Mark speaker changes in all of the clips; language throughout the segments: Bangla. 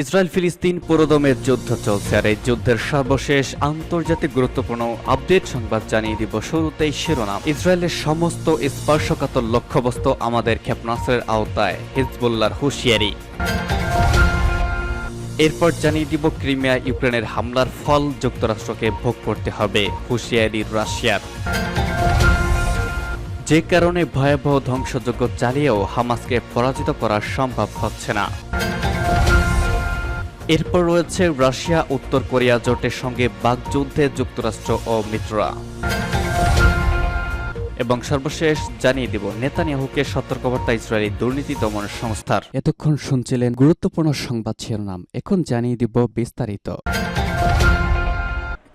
Speaker 1: ইসরায়েল ফিলিস্তিন পুরোদমের যুদ্ধ চলছে, আর এই যুদ্ধের সর্বশেষ আন্তর্জাতিক গুরুত্বপূর্ণ আপডেট সংবাদ জানিয়ে দিব শুরুতেই শিরোনাম। ইসরায়েলের সমস্ত স্পর্শকাতর লক্ষ্যবস্তু আমাদের ক্ষেপণাস্ত্রের আওতায়, হিজবুল্লাহর হুঁশিয়ারি। এরপর জানিয়ে দিব ক্রিমিয়া ইউক্রেনের হামলার ফল যুক্তরাষ্ট্রকে ভোগ করতে হবে, হুঁশিয়ারি রাশিয়ার। যে কারণে ভয়াবহ ধ্বংসযজ্ঞ চালিয়েও হামাসকে পরাজিত করা সম্ভব হচ্ছে না। এরপর রয়েছে রাশিয়া, উত্তর কোরিয়া জোটের সঙ্গে বাগযুদ্ধে যুক্তরাষ্ট্র ও মিত্ররা। এবং সর্বশেষ জানিয়ে দিব, নেতানিয়াহুকে সতর্কবার্তা ইসরায়েলি দুর্নীতি দমন সংস্থার। এতক্ষণ শুনছিলেন গুরুত্বপূর্ণ সংবাদ শিরোনাম। এখন জানিয়ে দিব বিস্তারিত।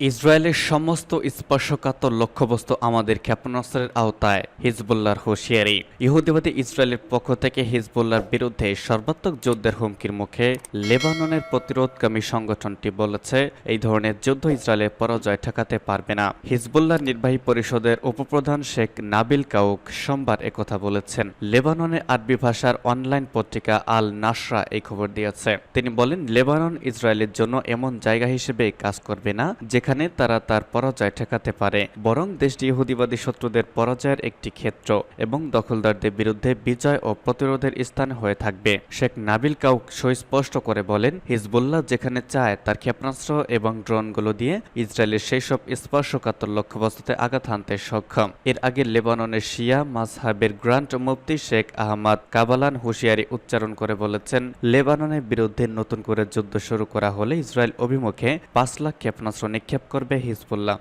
Speaker 1: ইসরায়েলের সমস্ত স্পর্শকাতর লক্ষ্যবস্তু আমাদের ক্ষেপণাস্ত্রের আওতায় হিজবুল্লাহর হুঁশিয়ারি। ইহুদিবাদী ইসরায়েলের পক্ষ থেকে হিজবুল্লাহর বিরুদ্ধে সর্বাত্মক যুদ্ধের হুমকির মুখে লেবাননের প্রতিরোধকামী সংগঠনটি বলেছে, এই ধরনের যুদ্ধ ইসরায়েলের পরাজয় ঠেকাতে পারবে না। হিজবুল্লাহর নির্বাহী পরিষদের উপপ্রধান শেখ নাবিল কাউক সোমবার একথা বলেছেন। লেবাননের আরবি ভাষার অনলাইন পত্রিকা আল নাসরা এই খবর দিয়েছে। তিনি বলেন, লেবানন ইসরায়েলের জন্য এমন জায়গা হিসেবে কাজ করবে না, যেখানে তারা তার পরাজয় ঠেকাতে পারে। বরং দেশটি ইহুদিবাদী শত্রুদের পরাজয়ের একটি ক্ষেত্র এবং দখলদারদের বিরুদ্ধে বিজয় ও প্রতিরোধের স্থান হয়ে থাকবে। শেখ নাবিল কাউক সুস্পষ্ট করে বলেন, হিজবুল্লাহ যেখানে চায় তার ক্ষেপণাস্ত্র এবং ড্রোনগুলো দিয়ে ইসরায়েলের সেই সব স্পর্শকাতর লক্ষ্যবস্তুতে আঘাত হানতে সক্ষম। এর আগে লেবাননের শিয়া মাজহাবের গ্রান্ট মুফতি শেখ আহমদ কাবালান হুঁশিয়ারি উচ্চারণ করে বলেছেন, লেবাননের বিরুদ্ধে নতুন করে যুদ্ধ শুরু করা হলে ইসরায়েল অভিমুখে পাঁচ লাখ ক্ষেপণাস্ত্র নিক্ষেপ করবে হিজবুল্লাহ।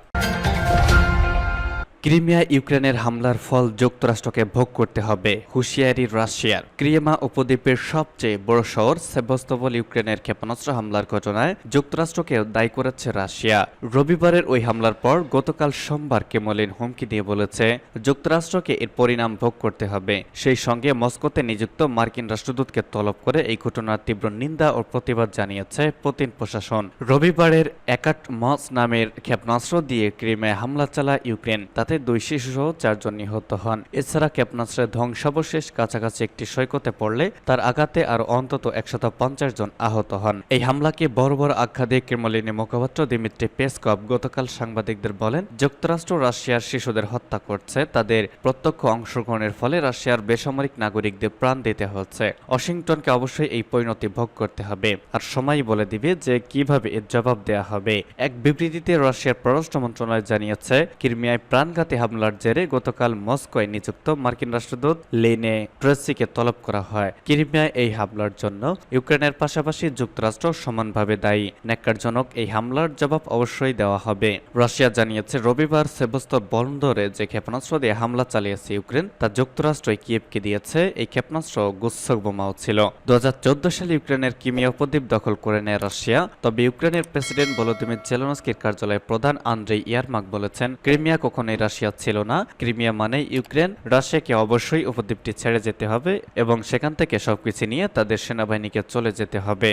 Speaker 1: ক্রিমিয়া ইউক্রেনের হামলার ফল যুক্তরাষ্ট্রকে ভোগ করতে হবে, হুঁশিয়ারি রাশিয়ার। ক্রিয়েমা উপদ্বীপের সবচেয়ে বড় শহর সেবস্তবল ইউক্রেনের ক্ষেপণাস্ত্র হামলার ঘটনায় যুক্তরাষ্ট্রকে দায়ী করেছে রাশিয়া। রবিবারের ওই হামলার পর গতকাল সোমবার কেমলিন হুমকি দিয়ে বলেছে, যুক্তরাষ্ট্রকে এর পরিণাম ভোগ করতে হবে। সেই সঙ্গে মস্কোতে নিযুক্ত মার্কিন রাষ্ট্রদূতকে তলব করে এই ঘটনার তীব্র নিন্দা ও প্রতিবাদ জানিয়েছে পুতিন প্রশাসন। রবিবারের একাট মস নামের ক্ষেপণাস্ত্র দিয়ে ক্রিমিয়ায় হামলা চালায় ইউক্রেন। তাতে দুই শিশুসহ চারজন নিহত হন। এছাড়া ক্ষেপণাস্ত্রের ধ্বংসাবশেষ কাছাকাছি একটি সৈকতে পড়লে তার আঘাতে আরও অন্তত একশত পঞ্চাশ জন আহত হন। এই হামলাকে বড় বড় আখ্যা দিয়ে ক্রেমলিনের মুখপাত্র দিমিত্রি পেসকপ গতকাল সাংবাদিকদের বলেন, যুক্তরাষ্ট্র রাশিয়ার শিশুদের হত্যা করছে, তাদের প্রত্যক্ষ অংশগ্রহণের ফলে রাশিয়ার বেসামরিক নাগরিকদের প্রাণ দিতে হচ্ছে। ওয়াশিংটনকে অবশ্যই এই পরিণতি ভোগ করতে হবে। আর সময় বলে দিবে যে কীভাবে এর জবাব দেয়া হবে। এক বিবৃতিতে রাশিয়ার পররাষ্ট্র মন্ত্রণালয় জানিয়েছে, ক্রিমিয়ায় প্রাণঘাতী হামলার জেরে গতকাল মস্কোয় নিযুক্ত মার্কিন রাষ্ট্রদূত লেনে ট্রেসিকে তলব করা হয়। ক্রিমিয়ায় এই হামলার জন্য ইউক্রেনের পাশাপাশি যুক্তরাষ্ট্র সমানভাবে দায়ী। ন্যাক্কারজনক এই হামলার জবাব অবশ্যই দেওয়া হবে। রাশিয়া জানিয়েছে, রবিবার সেবস্তর বন্দরে যে ক্ষেপণাস্ত্র দিয়ে হামলা চালিয়েছে ইউক্রেন, তা যুক্তরাষ্ট্রই কিয়েভকে দিয়েছে। এই ক্ষেপণাস্ত্র গুচ্ছক বোমাও ছিল। দু হাজার চোদ্দ সালে ইউক্রেনের কিমিয়া উপদ্বীপ দখল করে নেয় রাশিয়া। তবে ইউক্রেনের প্রেসিডেন্ট ভলোদিমির জেলনস্কির কার্যালয়ের প্রধান আন্দ্রেই ইয়ারমাক বলেছেন, ক্রিমিয়া কখনোই রাশিয়া ছিল না। ক্রিমিয়া মানে ইউক্রেন। রাশিয়াকে অবশ্যই উপদ্বীপটি ছেড়ে যেতে হবে এবং সেখান থেকে সবকিছু নিয়ে তাদের সেনাবাহিনীকে চলে যেতে হবে।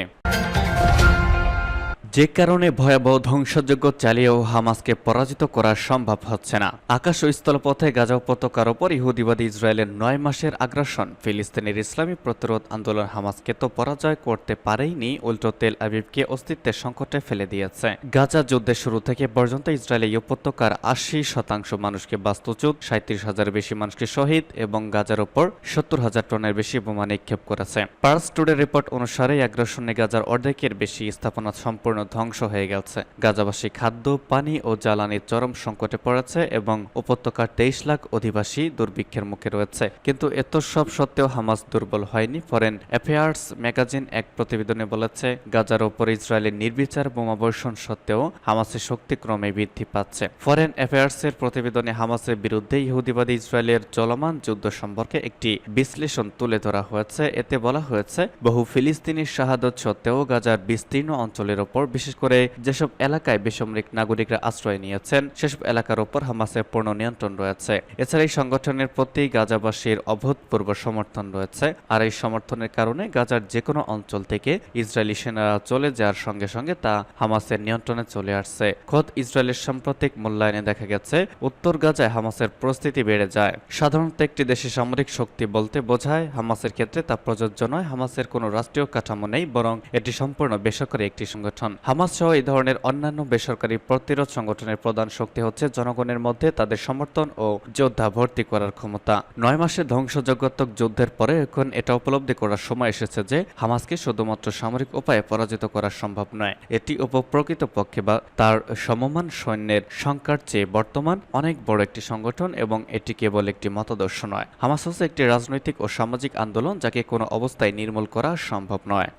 Speaker 1: যে কারণে ভয়াবহ ধ্বংসযজ্ঞ চালিয়েও হামাসকে পরাজিত করা সম্ভব হচ্ছে না। আকাশ ও স্থলপথে গাজা উপত্যকার ওপর ইহুদিবাদী ইসরায়েলের নয় মাসের আগ্রাসন। ফিলিস্তিনের ইসলামী প্রতিরোধ আন্দোলন হামাসকে তো পরাজয় করতে পারেইনি, উল্টো তেল আবিবকে অস্তিত্বের সংকটে ফেলে দিয়েছে। গাজা যুদ্ধের শুরু থেকে পর্যন্ত ইসরায়েল উপত্যকার আশি শতাংশ মানুষকে বাস্তুচ্যুত সাঁত্রিশ হাজার বেশি মানুষকে শহীদ এবং গাজার ওপর সত্তর হাজার টনের বেশি বোমা নিক্ষেপ করেছে। পার্স টুডে রিপোর্ট অনুসারে আগ্রাসনে গাজার অর্ধেকের বেশি স্থাপনা সম্পূর্ণ ধ্বংস হয়ে গেছে। গাজাবাসী খাদ্য, পানি ও জ্বালানির চরম সংকটে পড়েছে এবং উপত্যকার তেইশ লাখ অধিবাসী দুর্ভিক্ষের মুখে রয়েছে। কিন্তু এত সব সত্ত্বেও হামাস দুর্বল হয়নি। ফরেন অ্যাফেয়ার্স ম্যাগাজিন এক প্রতিবেদনে বলেছে, গাজার ওপর ইসরায়েলের নির্বিচার বোমাবর্ষণ সত্ত্বেও হামাসের শক্তি ক্রমে বৃদ্ধি পাচ্ছে। ফরেন অ্যাফেয়ার্সের প্রতিবেদনে হামাসের বিরুদ্ধে ইহুদিবাদী ইসরায়েলের চলমান যুদ্ধ সম্পর্কে একটি বিশ্লেষণ তুলে ধরা হয়েছে। এতে বলা হয়েছে, বহু ফিলিস্তিনি শাহাদত সত্ত্বেও গাজার বিস্তীর্ণ অঞ্চলের ওপর বিশেষ করে যেসব এলাকায় বেসামরিক নাগরিকরা আশ্রয় নিয়েছেন, সেসব এলাকার ওপর হামাসের পূর্ণ নিয়ন্ত্রণ রয়েছে। এছাড়া এই সংগঠনের প্রতি গাজাবাসীর অভূতপূর্ব সমর্থন রয়েছে। আর এই সমর্থনের কারণে গাজার যে কোনো অঞ্চল থেকে ইসরায়েলি সেনারা চলে যাওয়ার সঙ্গে সঙ্গে তা হামাসের নিয়ন্ত্রণে চলে আসছে। খোদ ইসরায়েলের সাম্প্রতিক মূল্যায়নে দেখা গেছে, উত্তর গাজায় হামাসের পরিস্থিতি বেড়ে যায়। সাধারণত একটি দেশে সামরিক শক্তি বলতে বোঝায়, হামাসের ক্ষেত্রে তা প্রযোজ্য নয়, হামাসের কোনো রাষ্ট্রীয় কাঠামো নেই, বরং এটি সম্পূর্ণ বেসরকারি একটি সংগঠন। হামাস সহ এই ধরনের অন্যান্য বেসরকারি প্রতিরোধ সংগঠনের প্রধান শক্তি হচ্ছে জনগণের মধ্যে তাদের সমর্থন ও যোদ্ধা ভর্তি করার ক্ষমতা। নয় মাসে ধ্বংসযজ্ঞাত্মক যুদ্ধের পরে এখন এটা উপলব্ধি করার সময় এসেছে যে হামাসকে শুধুমাত্র সামরিক উপায়ে পরাজিত করা সম্ভব নয়। এটি উপপ্রকৃতপক্ষে বা তার সমমান সৈন্যের সংখ্যার চেয়ে বর্তমান অনেক বড় একটি সংগঠন এবং এটি কেবল একটি মতাদর্শ নয়। হামাস হচ্ছে একটি রাজনৈতিক ও সামাজিক আন্দোলন যাকে কোনো অবস্থায় নির্মূল করা সম্ভব নয়।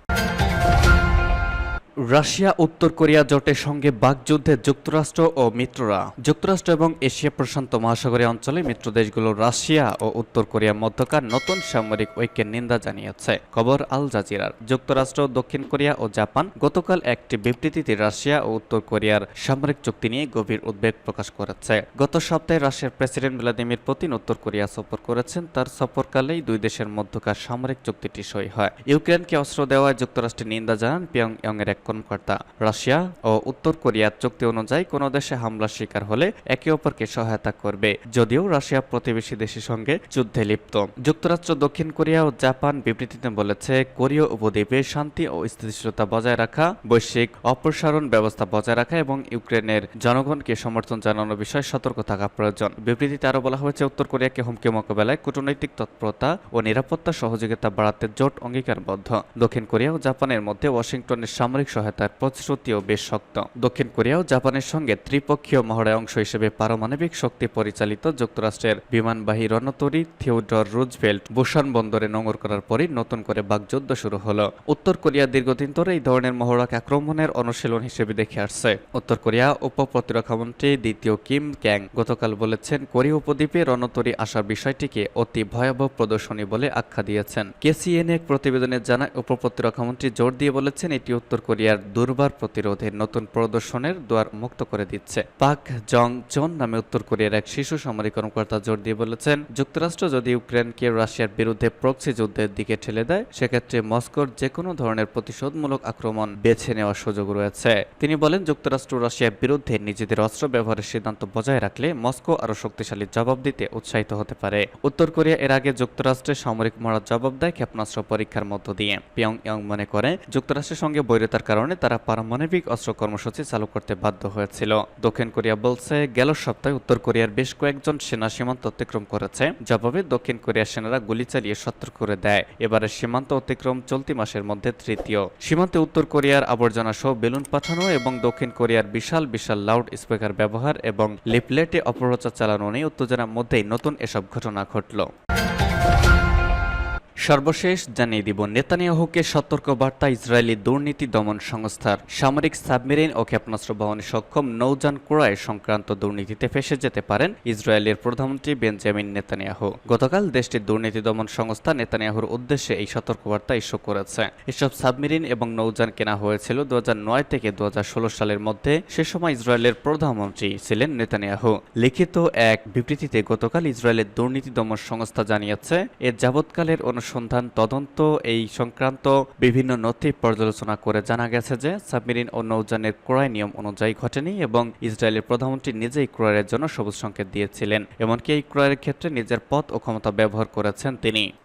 Speaker 1: রাশিয়া, উত্তর কোরিয়া জোটের সঙ্গে বাকযুদ্ধে যুক্তরাষ্ট্র ও মিত্ররা। যুক্তরাষ্ট্র এবং এশিয়া প্রশান্ত মহাসাগরীয় অঞ্চলে মিত্র দেশগুলো রাশিয়া ও উত্তর কোরিয়ার মধ্যকার নতুন সামরিক ঐক্যের নিন্দা জানিয়েছে, খবর আল জাজিরার। যুক্তরাষ্ট্র, দক্ষিণ কোরিয়া ও জাপান গতকাল একটি বিবৃতিতে রাশিয়া ও উত্তর কোরিয়ার সামরিক চুক্তি নিয়ে গভীর উদ্বেগ প্রকাশ করেছে। গত সপ্তাহে রাশিয়ার প্রেসিডেন্ট ভ্লাদিমির পুতিন উত্তর কোরিয়া সফর করেছেন, তার সফরকালেই দুই দেশের মধ্যকার সামরিক চুক্তিটি সই হয়। ইউক্রেনকে অস্ত্র দেওয়ায় যুক্তরাষ্ট্রের নিন্দা জানান পিয়ং এর এক কর্মকর্তা। রাশিয়া ও উত্তর কোরিয়ার চুক্তি অনুযায়ী কোনো দেশে হামলার শিকার হলে একে অপরকে সহায়তা করবে। যদিও রাশিয়া প্রতিবেশী দেশের সঙ্গে যুদ্ধে লিপ্ত। যুক্তরাষ্ট্র, দক্ষিণ কোরিয়া ও জাপান বিবৃতিতে বলেছে, কোরীয় উপদ্বীপে শান্তি ও স্থিতিশীলতা বজায় রাখা, বৈশ্বিক অপসারণ ব্যবস্থা বজায় রাখা এবং ইউক্রেনের জনগণকে সমর্থন জানানোর বিষয়ে সতর্ক থাকা প্রয়োজন। বিবৃতিতে আরও বলা হয়েছে, উত্তর কোরিয়াকে হুমকি মোকাবেলায় কূটনৈতিক তৎপরতা ও নিরাপত্তা সহযোগিতা বাড়াতে জোট অঙ্গীকারবদ্ধ। দক্ষিণ কোরিয়া ও জাপানের মধ্যে ওয়াশিংটনের সামরিক সহায়তার প্রতিশ্রুতিও বেশ শক্ত। দক্ষিণ কোরিয়া ও জাপানের সঙ্গে ত্রিপক্ষীয় মহড়ায় অংশ হিসেবে পারমাণবিক শক্তি পরিচালিত যুক্তরাষ্ট্রের বিমানবাহী রণতরী থিওডর রুজভেল্ট বুসান বন্দরে নোঙর করার পরই নতুন করে বাগযুদ্ধ শুরু হলো। উত্তর কোরিয়া দীর্ঘদিন ধরে এই ধরনের মহড়াকে আক্রমণের অনুশীলন হিসেবে দেখে আসছে। উত্তর কোরিয়া উপ প্রতিরক্ষামন্ত্রী দ্বিতীয় কিম ক্যাং গতকাল বলেছেন, কোরিয়া উপদ্বীপে রণতরী আসার বিষয়টিকে অতি ভয়াবহ প্রদর্শনী বলে আখ্যা দিয়েছেন। কেসিএন এক প্রতিবেদনে জানায় উপ প্রতিরক্ষামন্ত্রী জোর দিয়ে বলেছেন, এটি উত্তর কোরিয়ার দুর্বার প্রতিরোধের নতুন প্রদর্শনের দুয়ার মুক্ত করে দিচ্ছে। পাক জং চন নামে উত্তর কোরিয়ার এক শিশু সামরিক কর্মকর্তা জোর দিয়ে বলেছেন, যুক্তরাষ্ট্র যদি ইউক্রেনকে রাশিয়ার বিরুদ্ধে প্রক্সি যুদ্ধের দিকে ঠেলে দেয়, সেক্ষেত্রে মস্কোর যে কোনো ধরনের প্রতিশোধমূলক আক্রমণ বেছে নেওয়ার সুযোগ রয়েছে। তিনি বলেন, যুক্তরাষ্ট্র রাশিয়ার বিরুদ্ধে নিজেদের অস্ত্র ব্যবহারের সিদ্ধান্ত বজায় রাখলে মস্কো আরও শক্তিশালী জবাব দিতে উৎসাহিত হতে পারে। উত্তর কোরিয়া এর আগে যুক্তরাষ্ট্রের সামরিক মরার জবাব দেয় ক্ষেপণাস্ত্র পরীক্ষার মধ্য দিয়ে। পিয়ং ইয়ং মনে করে, যুক্তরাষ্ট্রের সঙ্গে বৈরতার কারণে তারা পারমাণবিক অস্ত্র কর্মসূচি চালু করতে বাধ্য হয়েছিল। দক্ষিণ কোরিয়া বলছে, গেল সপ্তাহে উত্তর কোরিয়ার বেশ কয়েকজন সেনা সীমান্ত অতিক্রম করেছে। জবাবে দক্ষিণ কোরিয়ার সেনারা গুলি চালিয়ে সতর্ক করে দেয়। এবারে সীমান্ত অতিক্রম চলতি মাসের মধ্যে তৃতীয়। সীমান্তে উত্তর কোরিয়ার আবর্জনা সহ বেলুন পাঠানো এবং দক্ষিণ কোরিয়ার বিশাল বিশাল লাউড স্পিকার ব্যবহার এবং লিপলেটে অপপ্রচার চালানো নিয়ে উত্তেজনার মধ্যেই নতুন এসব ঘটনা ঘটল। সর্বশেষ জানিয়ে দিব, নেতানিয়াহুকে সতর্ক বার্তা ইসরায়েলি দুর্নীতি দমন সংস্থার সামরিক সাবমেরিন ও ক্ষেপণাস্ত্র বহনে সক্ষম নৌযান ক্রয় সংক্রান্ত দুর্নীতিতে ফেসে যেতে পারেন ইসরায়েলের প্রধানমন্ত্রী বেঞ্জামিন নেতানিয়াহু। গতকাল দেশটির দুর্নীতি দমন সংস্থা নেতানিয়াহুর উদ্দেশ্যে এই সতর্কবার্তা ইস্যু করেছে। এসব সাবমেরিন এবং নৌযান কেনা হয়েছিল দু হাজার নয় থেকে দু হাজার ষোলো সালের মধ্যে। সে সময় ইসরায়েলের প্রধানমন্ত্রী ছিলেন নেতানিয়াহু। লিখিত এক বিবৃতিতে গতকাল ইসরায়েলের দুর্নীতি দমন সংস্থা জানিয়েছে, এর যাবৎকালের অনুসন্ধান তদন্ত, এই সংক্রান্ত বিভিন্ন নথি পর্যালোচনা করে জানা গেছে যে সাবমেরিন ও নৌযানের ক্রয় নিয়ম অনুযায়ী ঘটেনি এবং ইসরায়েলের প্রধানমন্ত্রী নিজেই ক্রয়ের জন্য সবুজ সংকেত দিয়েছিলেন। এমনকি এই ক্রয়ের ক্ষেত্রে নিজের পথ ও ক্ষমতা ব্যবহার করেছেন তিনি।